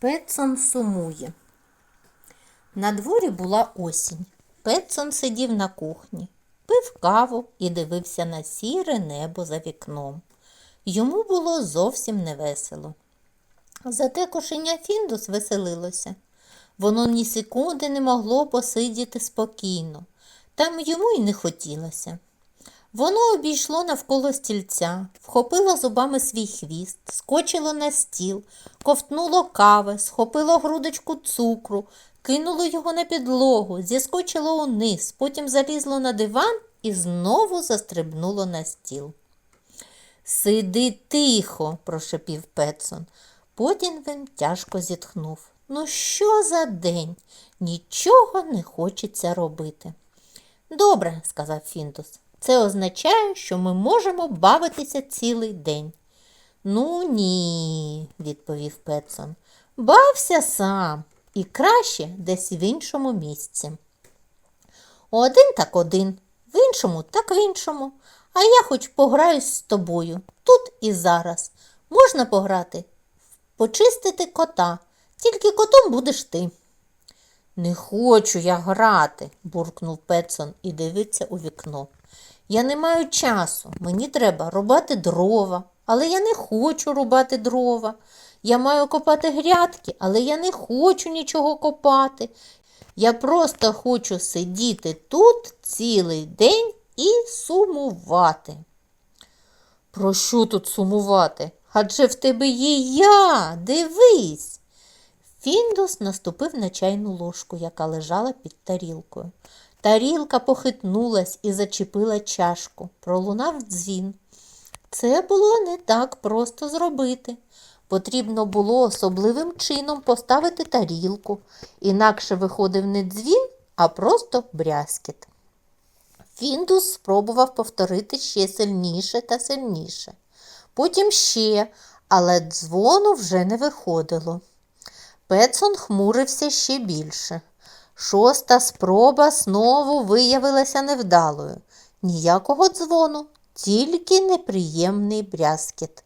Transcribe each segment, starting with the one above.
Петсон сумує. На дворі була осінь. Петсон сидів на кухні, пив каву і дивився на сіре небо за вікном. Йому було зовсім невесело. Зате кошеня Фіндус веселилося. Воно ні секунди не могло посидіти спокійно, там йому й не хотілося. Воно обійшло навколо стільця, вхопило зубами свій хвіст, скочило на стіл, ковтнуло кави, схопило грудочку цукру, кинуло його на підлогу, зіскочило униз, потім залізло на диван і знову застрибнуло на стіл. Сиди тихо, прошепів Петсон. Потім він тяжко зітхнув. Ну, що за день? Нічого не хочеться робити. Добре, сказав Фіндус. Це означає, що ми можемо бавитися цілий день. Ну ні, відповів Петсон. Бався сам і краще десь в іншому місці. Один так один, в іншому так в іншому. А я хоч пограюсь з тобою тут і зараз. Можна пограти, почистити кота, тільки котом будеш ти. Не хочу я грати, буркнув Петсон і дивиться у вікно. Я не маю часу, мені треба рубати дрова, але я не хочу рубати дрова. Я маю копати грядки, але я не хочу нічого копати. Я просто хочу сидіти тут цілий день і сумувати. Про що тут сумувати? Адже в тебе є я, дивись. Фіндус наступив на чайну ложку, яка лежала під тарілкою. Тарілка похитнулась і зачепила чашку. Пролунав дзвін. Це було не так просто зробити. Потрібно було особливим чином поставити тарілку, інакше виходив не дзвін, а просто брязкіт. Фіндус спробував повторити ще сильніше та сильніше. Потім ще, але дзвону вже не виходило. Петсон хмурився ще більше. Шоста спроба знову виявилася невдалою. Ніякого дзвону, тільки неприємний брязкіт.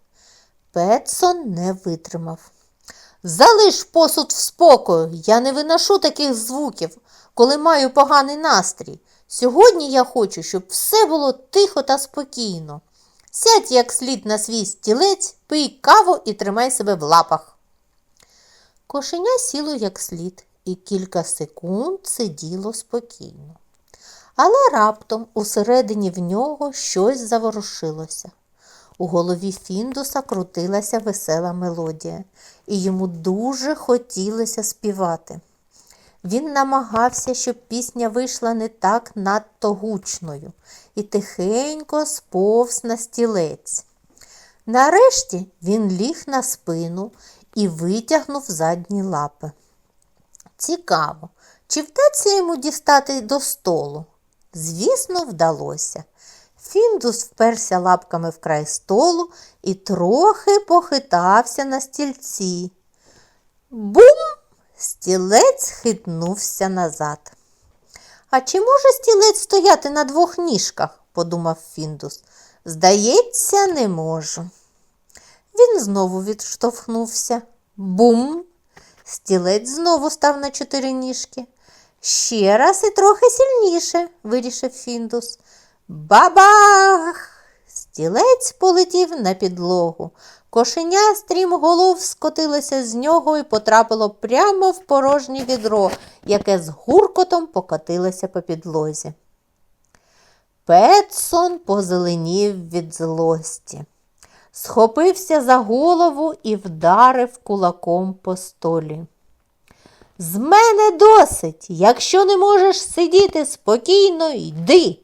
Петсон не витримав. Залиш посуд в спокою, я не виношу таких звуків, коли маю поганий настрій. Сьогодні я хочу, щоб все було тихо та спокійно. Сядь як слід на свій стілець, пий каву і тримай себе в лапах. Кошеня сіло як слід і кілька секунд сиділо спокійно. Але раптом усередині в нього щось заворушилося. У голові Фіндуса крутилася весела мелодія, і йому дуже хотілося співати. Він намагався, щоб пісня вийшла не так надто гучною, і тихенько сповз на стілець. Нарешті він ліг на спину і витягнув задні лапи. Цікаво, чи вдасться йому дістати до столу? Звісно, вдалося. Фіндус вперся лапками в край столу і трохи похитався на стільці. Бум! Стілець хитнувся назад. А чи може стілець стояти на двох ніжках? подумав Фіндус. Здається, не можу. Він знову відштовхнувся. Бум! Стілець знову став на чотири ніжки. Ще раз і трохи сильніше, вирішив Фіндус. Бабах! Стілець полетів на підлогу. Кошеня стрімголов скотилося з нього і потрапило прямо в порожнє відро, яке з гуркотом покотилося по підлозі. Петсон позеленів від злості, схопився за голову і вдарив кулаком по столі. З мене досить. Якщо не можеш сидіти спокійно, йди.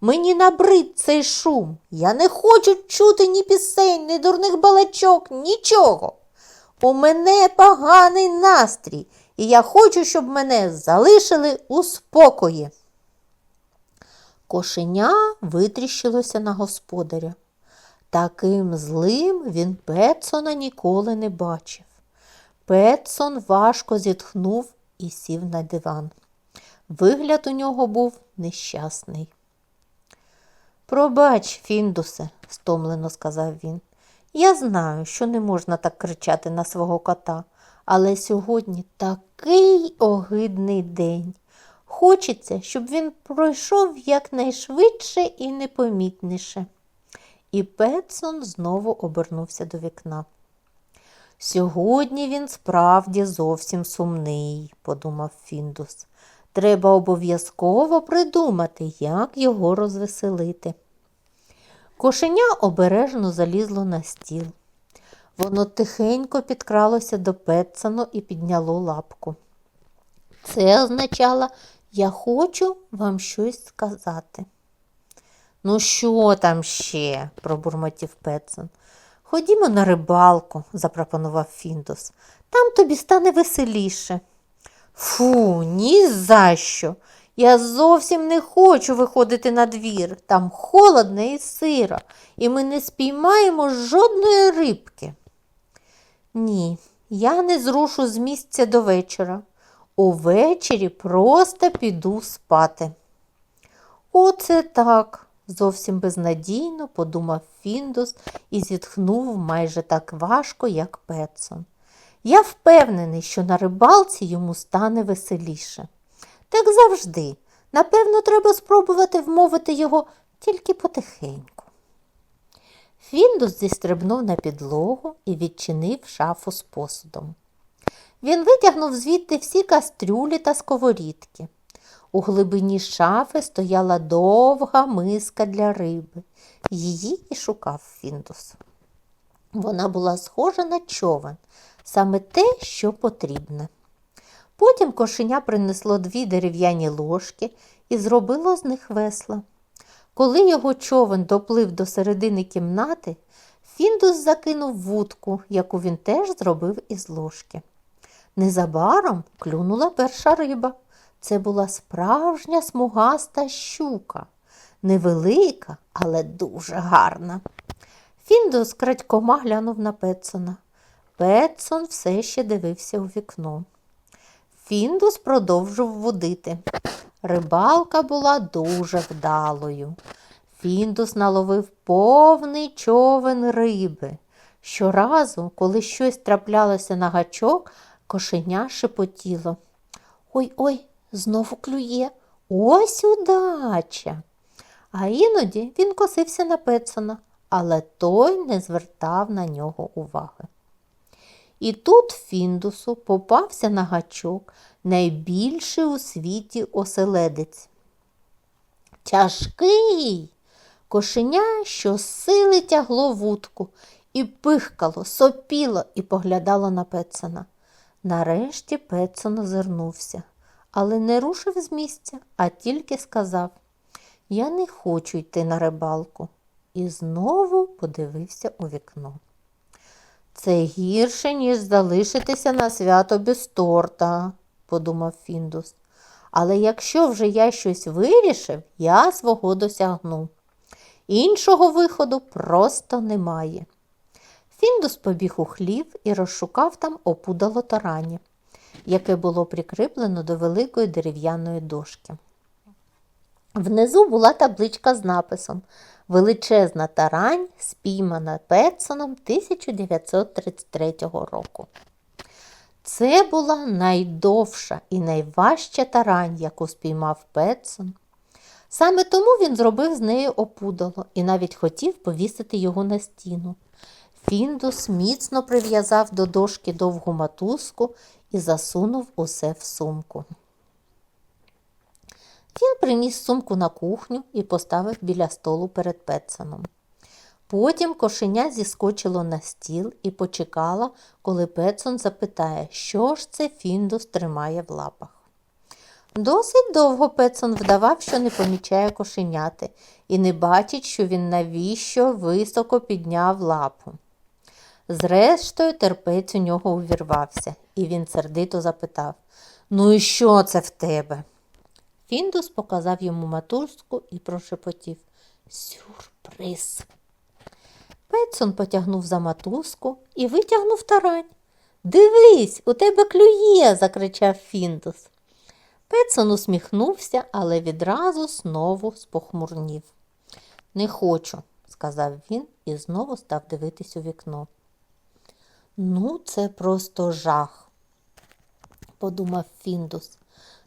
Мені набрид цей шум. Я не хочу чути ні пісень, ні дурних балачок, нічого. У мене поганий настрій, і я хочу, щоб мене залишили у спокої. Кошеня витріщилося на господаря. Таким злим він Петсона ніколи не бачив. Петсон важко зітхнув і сів на диван. Вигляд у нього був нещасний. Пробач, Фіндусе, стомлено сказав він. Я знаю, що не можна так кричати на свого кота, Але сьогодні такий огидний день. Хочеться, щоб він пройшов якнайшвидше і непомітніше. І Петсон знову обернувся до вікна. Сьогодні він справді зовсім сумний, подумав Фіндус. Треба обов'язково придумати, як його розвеселити. Кошеня обережно залізло на стіл. Воно тихенько підкралося до Петсону і підняло лапку. Це означало, я хочу вам щось сказати. Ну, що там ще? пробурмотів Петсон. Ходімо на рибалку, запропонував Фіндус. Там тобі стане веселіше. Фу, ні за що. Я зовсім не хочу виходити на двір. Там холодно і сиро, і ми не спіймаємо жодної рибки. Ні, я не зрушу з місця до вечора. Увечері просто піду спати. Оце так, зовсім безнадійно подумав Фіндус і зітхнув майже так важко, як Петсон. Я впевнений, що на рибалці йому стане веселіше. Так завжди. Напевно, треба спробувати вмовити його тільки потихеньку. Фіндус зістрибнув на підлогу і відчинив шафу з посудом. Він витягнув звідти всі кастрюлі та сковорідки. У глибині шафи стояла довга миска для риби. Її і шукав Фіндус. Вона була схожа на човен, саме те, що потрібне. Потім кошеня принесло дві дерев'яні ложки і зробило з них весла. Коли його човен доплив до середини кімнати, Фіндус закинув вудку, яку він теж зробив із ложки. Незабаром клюнула перша риба. Це була справжня смугаста щука, невелика, але дуже гарна. Фіндус крадькома глянув на Петсона. Петсон все ще дивився у вікно. Фіндус продовжив водити. Рибалка була дуже вдалою. Фіндус наловив повний човен риби. Щоразу, коли щось траплялося на гачок, кошеня шепотіло. Ой ой, знову клює. Ось удача. А іноді він косився на Петсона, але той не звертав на нього уваги. І тут Фіндусу попався на гачок найбільший у світі оселедець. Тяжкий кошеня, що сили тягло вудку, і пихкало, сопіло і поглядало на Петсона. Нарешті Петсон озирнувся, але не рушив з місця, а тільки сказав Я не хочу йти на рибалку. І знову подивився у вікно. Це гірше, ніж залишитися на свято без торта, подумав Фіндус. Але якщо вже я щось вирішив, я свого досягну. Іншого виходу просто немає. Фіндус побіг у хлів і розшукав там опудало тарані, яке було прикріплено до великої дерев'яної дошки. Внизу була табличка з написом Величезна тарань, спіймана Петсоном 1933 року. Це була найдовша і найважча тарань, яку спіймав Петсон. Саме тому він зробив з нею опудало і навіть хотів повісити його на стіну. Фіндус міцно прив'язав до дошки довгу матузку і засунув усе в сумку. Він приніс сумку на кухню і поставив біля столу перед Петсоном. Потім кошеня зіскочило на стіл і почекала, коли Петсон запитає, що ж це Фіндус тримає в лапах. Досить довго Петсон вдавав, що не помічає кошеняти, і не бачить, що він навіщо високо підняв лапу. Зрештою, терпець у нього увірвався, і він сердито запитав Ну і що це в тебе? Фіндус показав йому матузку і прошепотів Сюрприз. Петсон потягнув за матузку і витягнув тарань. Дивись, у тебе клює, закричав Фіндус. Петсон усміхнувся, але відразу знову спохмурнів. Не хочу, сказав він і знову став дивитись у вікно. Ну, це просто жах, подумав Фіндус.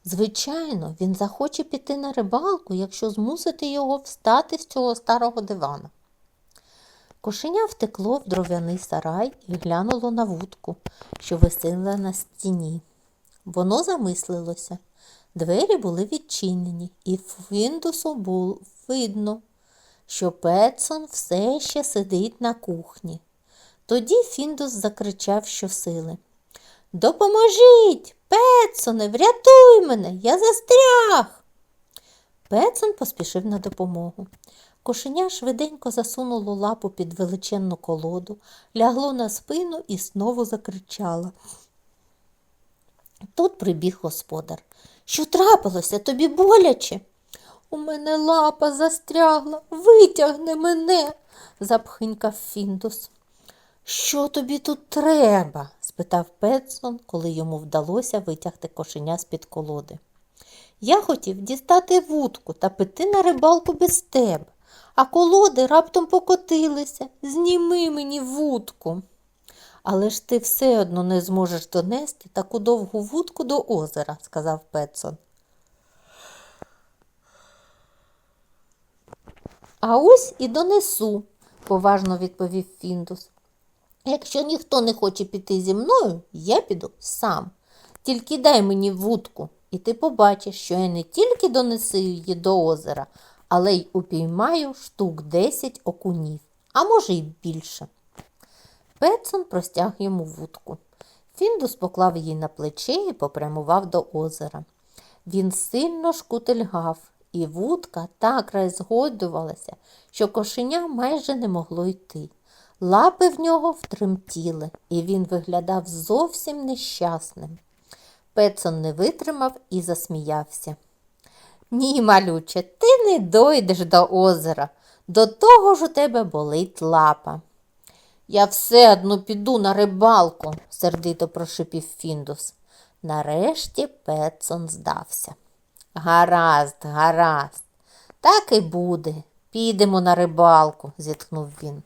Звичайно, він захоче піти на рибалку, якщо змусити його встати з цього старого дивана. Кошеня втекло в дров'яний сарай і глянуло на вудку, що висила на стіні. Воно замислилося. Двері були відчинені, і Фіндусу було видно, що Петсон все ще сидить на кухні. Тоді Фіндус закричав щосили. Допоможіть, Петсоне, врятуй мене, я застряг. Петсон поспішив на допомогу. Кошеня швиденько засунуло лапу під величенну колоду, лягло на спину і знову закричало. Тут прибіг господар. Що трапилося? Тобі боляче? У мене лапа застрягла, витягни мене, запхинькав Фіндус. Що тобі тут треба? спитав Петсон, коли йому вдалося витягти кошеня з-під колоди. Я хотів дістати вудку та піти на рибалку без тебе, а колоди раптом покотилися. Зніми мені вудку. Але ж ти все одно не зможеш донести таку довгу вудку до озера, сказав Петсон. А ось і донесу, поважно відповів Фіндус. Якщо ніхто не хоче піти зі мною, я піду сам. Тільки дай мені вудку, і ти побачиш, що я не тільки донесу її до озера, але й упіймаю штук десять окунів, а може й більше. Петсон простяг йому вудку. Фіндус поклав її на плече і попрямував до озера. Він сильно шкутильгав, і вудка так розгойдувалася, що кошеня майже не могло йти. Лапи в нього втремтіли, і він виглядав зовсім нещасним. Петсон не витримав і засміявся. Ні, малюче, ти не дойдеш до озера. До того ж у тебе болить лапа. Я все одно піду на рибалку, сердито прошипів Фіндус. Нарешті Петсон здався. Гаразд, гаразд, так і буде. Підемо на рибалку, зітхнув він.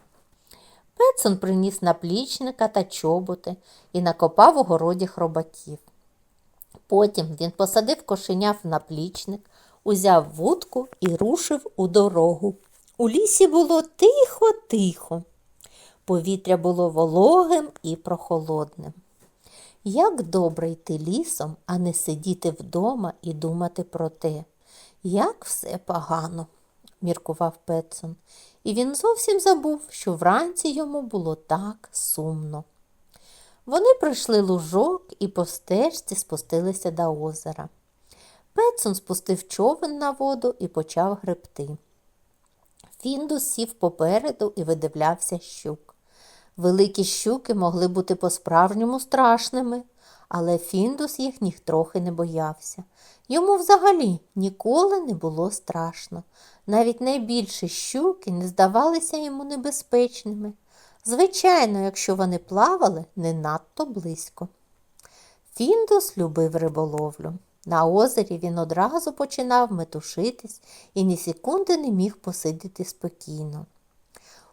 Петсон приніс наплічника та чоботи і накопав у городі хробаків. Потім він посадив кошеня в наплічник, узяв вудку і рушив у дорогу. У лісі було тихо-тихо. Повітря було вологим і прохолодним. Як добре йти лісом, а не сидіти вдома і думати про те, як все погано, міркував Петсон, і він зовсім забув, що вранці йому було так сумно. Вони пройшли лужок і по стежці спустилися до озера. Петсон спустив човен на воду і почав гребти. Фіндус сів попереду і видивлявся щук. Великі щуки могли бути по-справжньому страшними, але Фіндус їх нітрохи не боявся. Йому взагалі ніколи не було страшно. Навіть найбільші щуки не здавалися йому небезпечними. Звичайно, якщо вони плавали не надто близько. Фіндус любив риболовлю. На озері він одразу починав метушитись і ні секунди не міг посидіти спокійно.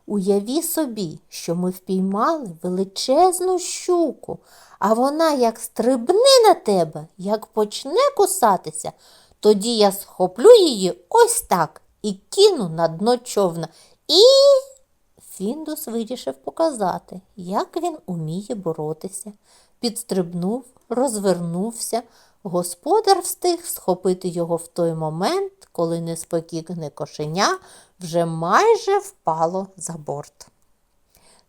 Уяві собі, що ми впіймали величезну щуку, а вона як стрибне на тебе, як почне кусатися, тоді я схоплю її ось так і кину на дно човна. І Фіндус вирішив показати, як він уміє боротися. Підстрибнув, розвернувся. Господар встиг схопити його в той момент, коли неспокійне кошеня вже майже впало за борт.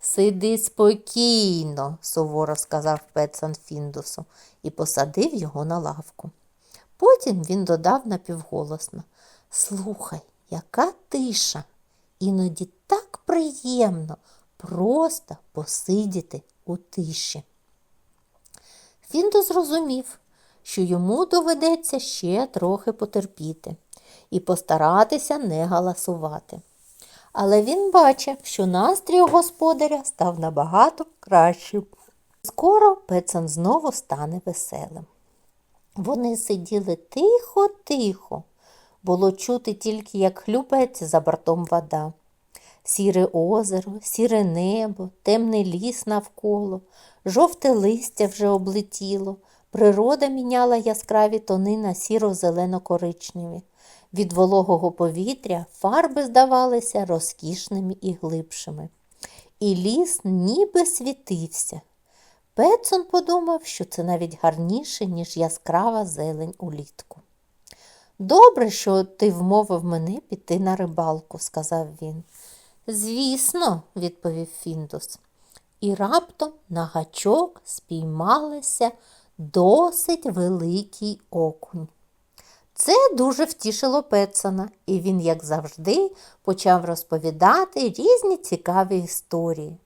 Сиди спокійно, суворо сказав Петсон Фіндусу і посадив його на лавку. Потім він додав напівголосно Слухай, яка тиша. Іноді так приємно просто посидіти у тиші. Фіндус зрозумів, що йому доведеться ще трохи потерпіти і постаратися не галасувати. Але він бачив, що настрій у господаря став набагато кращим. Скоро Пецан знову стане веселим. Вони сиділи тихо-тихо. Було чути тільки, як хлюпається за бортом вода. Сіре озеро, сіре небо, темний ліс навколо, жовте листя вже облетіло, Природа міняла яскраві тони на сіро-зелено-коричневі. Від вологого повітря фарби здавалися розкішними і глибшими. І ліс ніби світився. Петсон подумав, що це навіть гарніше, ніж яскрава зелень улітку. Добре, що ти вмовив мене піти на рибалку, сказав він. Звісно, відповів Фіндус. І раптом на гачок спіймалися досить великий окунь. Це дуже втішило Петсона, і він, як завжди, почав розповідати різні цікаві історії.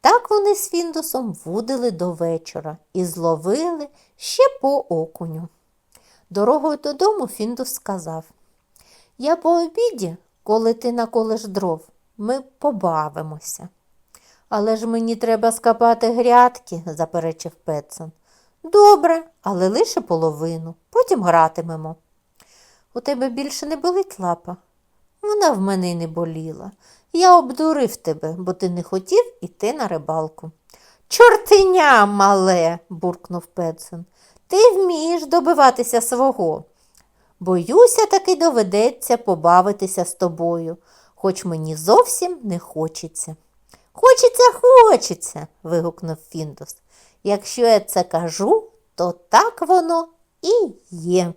Так вони з Фіндусом вудили до вечора і зловили ще по окуню. Дорогою додому Фіндус сказав Я по обіді, коли ти наколеш дров, ми побавимося. Але ж мені треба скапати грядки, заперечив Петсон. Добре, але лише половину, потім гратимемо. У тебе більше не болить лапа? Вона в мене й не боліла. Я обдурив тебе, бо ти не хотів іти на рибалку. Чортеня, мале, буркнув Петсон. Ти вмієш добиватися свого. Боюся, таки доведеться побавитися з тобою, хоч мені зовсім не хочеться. Хочеться, хочеться, вигукнув Фіндус. Якщо я це кажу, то так воно і є.